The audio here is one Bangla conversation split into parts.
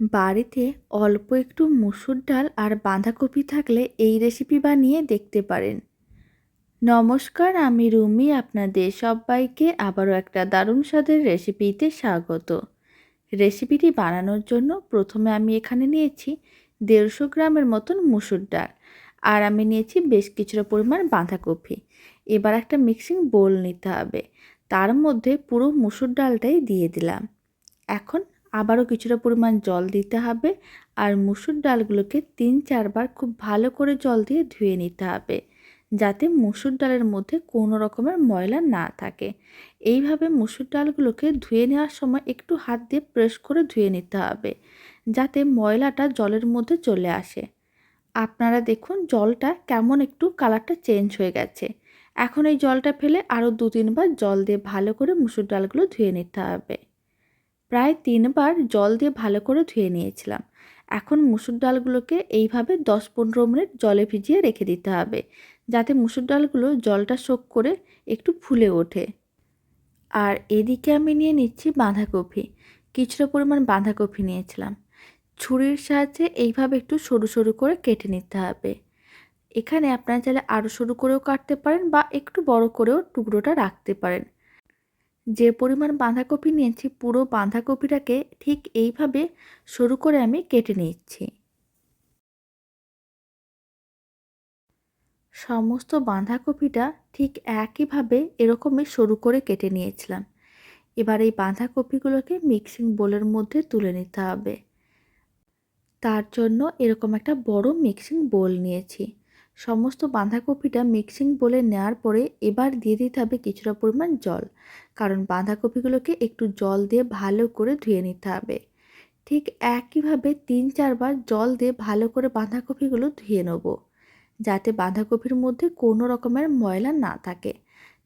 বাড়িতে অল্প একটু মুসুর ডাল আর বাঁধাকপি থাকলে এই রেসিপি বানিয়ে দেখতে পারেন। নমস্কার, আমি রুমি, আপনাদের সবাইকে আবারও একটা দারুণ স্বাদের রেসিপিতে স্বাগত। রেসিপিটি বানানোর জন্য প্রথমে আমি এখানে নিয়েছি দেড়শো গ্রামের মতন মুসুর ডাল আর আমি নিয়েছি বেশ কিছুটা পরিমাণ বাঁধাকপি। এবার একটা মিক্সিং বোল নিতে হবে। তার মধ্যে পুরো মুসুর ডালটাই দিয়ে দিলাম। এখন আবারও কিছুটা পরিমাণ জল দিতে হবে আর মুসুর ডালগুলোকে তিন চারবার খুব ভালো করে জল দিয়ে ধুয়ে নিতে হবে যাতে মুসুর ডালের মধ্যে কোনো রকমের ময়লা না থাকে। এইভাবে মুসুর ডালগুলোকে ধুয়ে নেওয়ার সময় একটু হাত দিয়ে প্রেস করে ধুয়ে নিতে হবে যাতে ময়লাটা জলের মধ্যে চলে আসে। আপনারা দেখুন জলটা কেমন একটু কালারটা চেঞ্জ হয়ে গেছে। এখন এই জলটা ফেলে আরও দু তিনবার জল দিয়ে ভালো করে মুসুর ডালগুলো ধুয়ে নিতে হবে। প্রায় তিনবার জল দিয়ে ভালো করে ধুয়ে নিয়েছিলাম। এখন মুসুর ডালগুলোকে এইভাবে দশ পনেরো মিনিট জলে ভিজিয়ে রেখে দিতে হবে, যাতে মুসুর ডালগুলো জলটা শোক করে একটু ফুলে ওঠে। আর এদিকে আমি নিয়ে নিচ্ছি বাঁধাকপি। কিছুটা পরিমাণ বাঁধাকপি নিয়েছিলাম। ছুরির সাহায্যে এইভাবে একটু সরু সরু করে কেটে নিতে হবে। এখানে আপনারা চাইলে আরও সরু করেও কাটতে পারেন বা একটু বড় করেও টুকরোটা রাখতে পারেন। যে পরিমাণ বাঁধাকপি নিয়েছি, পুরো বাঁধাকপিটাকে ঠিক এইভাবে সরু করে আমি কেটে নিচ্ছি। সমস্ত বাঁধাকপিটা ঠিক একইভাবে এরকমই সরু করে কেটে নিয়েছিলাম। এবার এই বাঁধাকপিগুলোকে মিক্সিং বোলের মধ্যে তুলে নিতে হবে। তার জন্য এরকম একটা বড় মিক্সিং বোল নিয়েছি। সমস্ত বাঁধাকপিটা মিক্সিং বলে নেওয়ার পরে এবার দিয়ে দিতে হবে কিছুটা পরিমাণ জল। কারণ বাঁধাকপিগুলোকে একটু জল দিয়ে ভালো করে ধুয়ে নিতে হবে। ঠিক একইভাবে তিন চারবার জল দিয়ে ভালো করে বাঁধাকপিগুলো ধুয়ে নেব। যাতে বাঁধাকপির মধ্যে কোনো রকমের ময়লা না থাকে।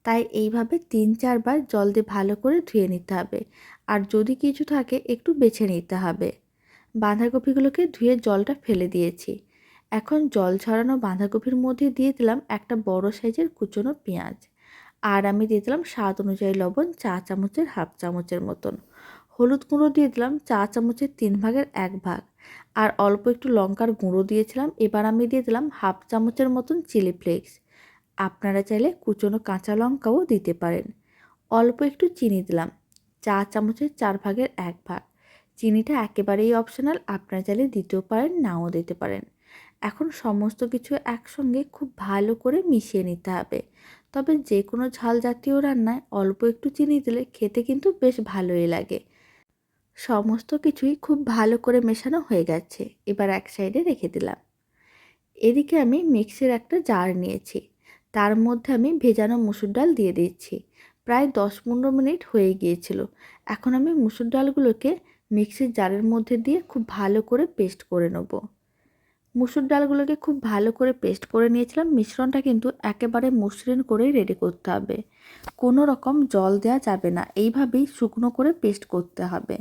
তাই এইভাবে তিন চারবার জল দিয়ে ভালো করে ধুয়ে নিতে হবে। আর যদি কিছু থাকে একটু বেছে নিতে হবে। বাঁধাকপিগুলোকে ধুয়ে জলটা ফেলে দিয়েছি। এখন জল ছড়ানো বাঁধাকপির মধ্যে দিয়ে দিলাম একটা বড় সাইজের কুচনো পেঁয়াজ। আর আমি দিয়ে দিলাম স্বাদ অনুযায়ী লবণ চা চামচের হাফ চামচের মতন। হলুদ গুঁড়ো দিয়ে দিলাম চা চামচের তিন ভাগের এক ভাগ। আর অল্প একটু লঙ্কার গুঁড়ো দিয়েছিলাম, এবার আমি দিয়ে দিলাম হাফ চামচের মতন চিলি ফ্লেক্স। আপনারা চাইলে কুচনো কাঁচা লঙ্কাও দিতে পারেন। অল্প একটু চিনি দিলাম, চা চামচের চার ভাগের এক ভাগ। চিনিটা একেবারেই অপশনাল আপনারা চাইলে দিতেও পারেন, নাও দিতে পারেন। এখন সমস্ত কিছু একসঙ্গে খুব ভালো করে মিশিয়ে নিতে হবে। তবে যে কোনো ঝাল জাতীয় রান্নায় অল্প একটু চিনি দিলে খেতে কিন্তু বেশ ভালোই লাগে। সমস্ত কিছুই খুব ভালো করে মেশানো হয়ে গেছে, এবার এক সাইডে রেখে দিলাম। এদিকে আমি মিক্সির একটা জার নিয়েছি, তার মধ্যে আমি ভেজানো মুসুর ডাল দিয়ে দিচ্ছি। প্রায় দশ পনেরো মিনিট হয়ে গিয়েছিল, এখন আমি মুসুর ডালগুলোকে মিক্সির জারের মধ্যে দিয়ে খুব ভালো করে পেস্ট করে নেব। মুসুর ডালগুলোকে খুব ভালো করে পেস্ট করে নিয়েছিলাম। মিশ্রণটা কিন্তু একেবারে মসৃণ করেই রেডি করতে হবে। কোনো রকম জল দেওয়া যাবে না। এইভাবেই শুকনো করে পেস্ট করতে হবে।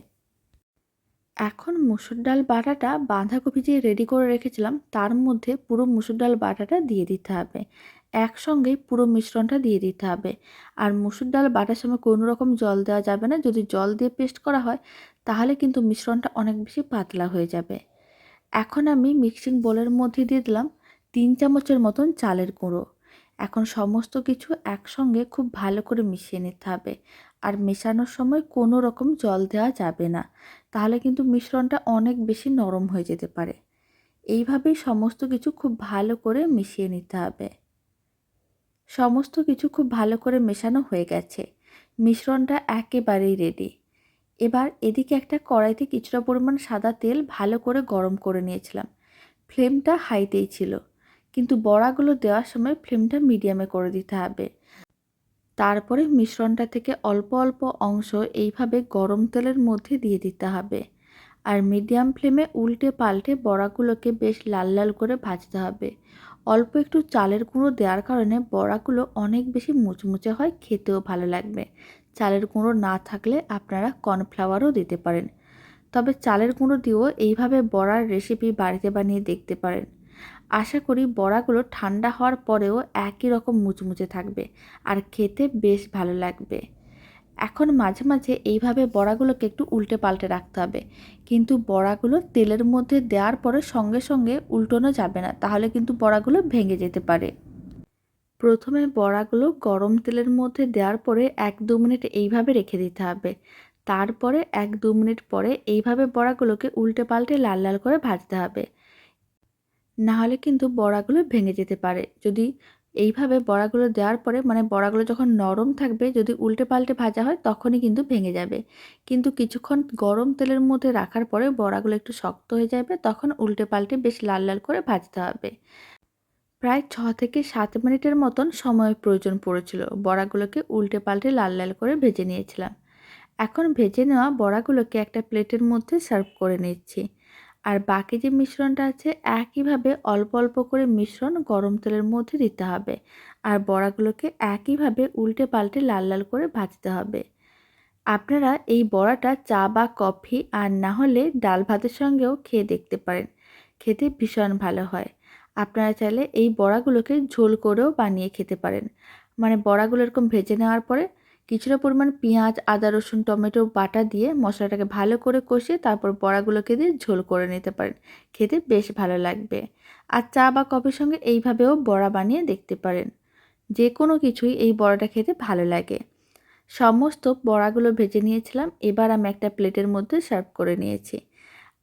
এখন মুসুর ডাল বাটাটা বাঁধাকপি যে রেডি করে রেখেছিলাম, তার মধ্যে পুরো মুসুর ডাল বাটাটা দিয়ে দিতে হবে। একসঙ্গেই পুরো মিশ্রণটা দিয়ে দিতে হবে। আর মুসুর ডাল বাটার সময় কোনো রকম জল দেওয়া যাবে না। যদি জল দিয়ে পেস্ট করা হয়, তাহলে কিন্তু মিশ্রণটা অনেক বেশি পাতলা হয়ে যাবে। এখন আমি মিক্সিং বোলের মধ্যে দিয়ে দিলাম তিন চামচের মতন চালের গুঁড়ো। এখন সমস্ত কিছু একসঙ্গে খুব ভালো করে মিশিয়ে নিতে হবে। আর মেশানোর সময় কোনো রকম জল দেওয়া যাবে না। তাহলে কিন্তু মিশ্রণটা অনেক বেশি নরম হয়ে যেতে পারে। এইভাবেই সমস্ত কিছু খুব ভালো করে মিশিয়ে নিতে হবে। সমস্ত কিছু খুব ভালো করে মেশানো হয়ে গেছে। মিশ্রণটা একেবারেই রেডি এবার এদিকে একটা কড়াইতে কিছুটা পরিমাণ সাদা তেল ভালো করে গরম করে নিয়েছিলাম। ফ্লেমটা হাইতেই ছিল। কিন্তু বড়াগুলো দেওয়ার সময় ফ্লেমটা মিডিয়ামে করে দিতে হবে। তারপরে মিশ্রণটা থেকে অল্প অল্প অংশ এইভাবে গরম তেলের মধ্যে দিয়ে দিতে হবে। আর মিডিয়াম ফ্লেমে উল্টে পাল্টে বড়াগুলোকে বেশ লাল লাল করে ভাজতে হবে। অল্প একটু চালের গুঁড়ো দেওয়ার কারণে বড়াগুলো অনেক বেশি মুচমুচে হয়, খেতেও ভালো লাগবে। চালের গুঁড়ো না থাকলে আপনারা কর্নফ্লাওয়ারও দিতে পারেন। তবে চালের গুঁড়ো দিয়েও এইভাবে বড়ার রেসিপি বাড়িতে বানিয়ে দেখতে পারেন। আশা করি বড়াগুলো ঠান্ডা হওয়ার পরেও একই রকম মুচমুচে থাকবে আর খেতে বেশ ভালো লাগবে। এখন মাঝে মাঝে এইভাবে বড়াগুলোকে একটু উল্টে পাল্টে রাখতে হবে। কিন্তু বড়াগুলো তেলের মধ্যে দেওয়ার পরে সঙ্গে সঙ্গে উল্টোনো যাবে না, তাহলে কিন্তু বড়াগুলো ভেঙে যেতে পারে। প্রথমে বড়াগুলো গরম তেলের মধ্যে দেওয়ার পরে এক দু মিনিট এইভাবে রেখে দিতে হবে। তারপরে এক দু মিনিট পরে এইভাবে বড়াগুলোকে উল্টে পাল্টে লাল লাল করে ভাজতে হবে। না হলে কিন্তু বড়াগুলো ভেঙে যেতে পারে। যদি এইভাবে বড়াগুলো দেওয়ার পরে মানে বড়াগুলো যখন নরম থাকবে, যদি উল্টে পাল্টে ভাজা হয় তখনই কিন্তু ভেঙে যাবে। কিন্তু কিছুক্ষণ গরম তেলের মধ্যে রাখার পরে বড়াগুলো একটু শক্ত হয়ে যাবে, তখন উল্টে পাল্টে বেশ লাল লাল করে ভাজতে হবে। প্রায় ছ থেকে সাত মিনিটের মতন সময় প্রয়োজন পড়েছিল। বড়াগুলোকে উল্টে পাল্টে লাল লাল করে ভেজে নিয়েছিলাম। এখন ভেজে নেওয়া বড়াগুলোকে একটা প্লেটের মধ্যে সার্ভ করে নিচ্ছি। আর বাকি যে মিশ্রণটা আছে, একইভাবে অল্প অল্প করে মিশ্রণ গরম তেলের মধ্যে দিতে হবে। আর বড়াগুলোকে একইভাবে উল্টে পাল্টে লাল লাল করে ভাজতে হবে। আপনারা এই বড়াটা চা বা কফি আর না হলে ডাল ভাতের সঙ্গেও খেয়ে দেখতে পারেন। খেতে ভীষণ ভালো হয়। আপনারা চাইলে এই বড়াগুলোকে ঝোল করেও বানিয়ে খেতে পারেন। মানে বড়াগুলো এরকম ভেজে নেওয়ার পরে কিছুটা পরিমাণ পেঁয়াজ, আদা, রসুন, টমেটো, বাটা দিয়ে মশলাটাকে ভালো করে কষিয়ে তারপর বড়াগুলোকে দিয়ে ঝোল করে নিতে পারেন। খেতে বেশ ভালো লাগবে। আর চা বা কফির সঙ্গে এইভাবেও বড়া বানিয়ে দেখতে পারেন। যে কোনো কিছুই এই বড়াটা খেতে ভালো লাগে। সমস্ত বড়াগুলো ভেজে নিয়েছিলাম। এবার আমি একটা প্লেটের মধ্যে সার্ভ করে নিয়েছি।